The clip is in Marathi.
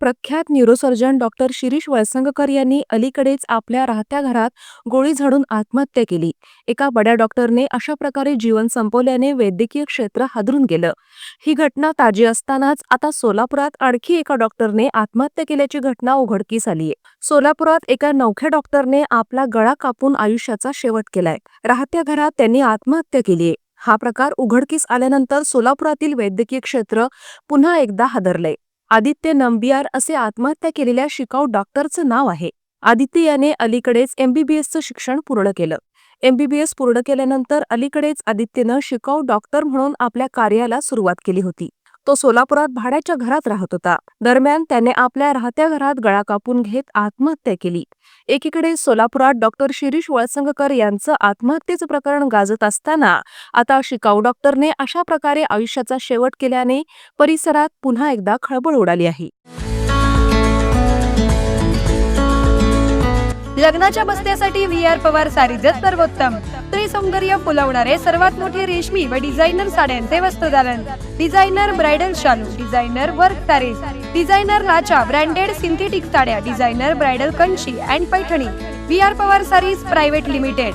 प्रख्यात न्यूरोसर्जन डॉक्टर शिरीष वळसंगकर यांनी अलीकडेच आपल्या राहत्या घरात गोळी झाडून आत्महत्या केली. एका बड्या डॉक्टरने अशा प्रकारे जीवन संपवल्याने वैद्यकीय क्षेत्र हादरून गेलं. ही घटना ताजी असतानाच आता सोलापुरात आणखी एका डॉक्टरने आत्महत्या केल्याची घटना उघडकीस आली आहे सोलापुरात एका नवख्या डॉक्टरने आपला गळा कापून आयुष्याचा शेवट केलाय. राहत्या घरात त्यांनी आत्महत्या केलीये. हा प्रकार उघडकीस आल्यानंतर सोलापुरातील वैद्यकीय क्षेत्र पुन्हा एकदा हादरलंय आदित्य नंबियार असे आत्महत्या केलेल्या शिकाऊ डॉक्टरचं नाव आहे. आदित्य याने अलीकडेच एमबीबीएसचं शिक्षण पूर्ण केलं. एमबीबीएस पूर्ण केल्यानंतर अलीकडेच आदित्यनं शिकाऊ डॉक्टर म्हणून आपल्या कार्याला सुरुवात केली होती. तो सोलापुरात भाड्याच्या घरात राहत होता. दरम्यान त्याने आपल्या राहत्या घरात गळा कापून घेत आत्महत्या केली. एकीकडे सोलापुरात डॉक्टर शिरीष वळसंगकर यांचं आत्महत्येचं प्रकरण गाजत असताना आता शिकाऊ डॉक्टरने अशा प्रकारे आयुष्याचा शेवट केल्याने परिसरात पुन्हा एकदा खळबळ उडाली आहे. लग्नाच्या बस्त्यासाठी व्ही आर पवार सारीजच सर्वोत्तम. स्त्री सौंदर्य फुलवणारे सर्वात मोठे रेशमी व डिझायनर साड्यांचे वस्त्रदालन डिझायनर ब्रायडल शालू डिझायनर वर्क सारीज डिझायनर लाचा ब्रँडेड सिंथेटिक साड्या designer bridal Kanchi and Paithani. V R Pawar sarees private limited.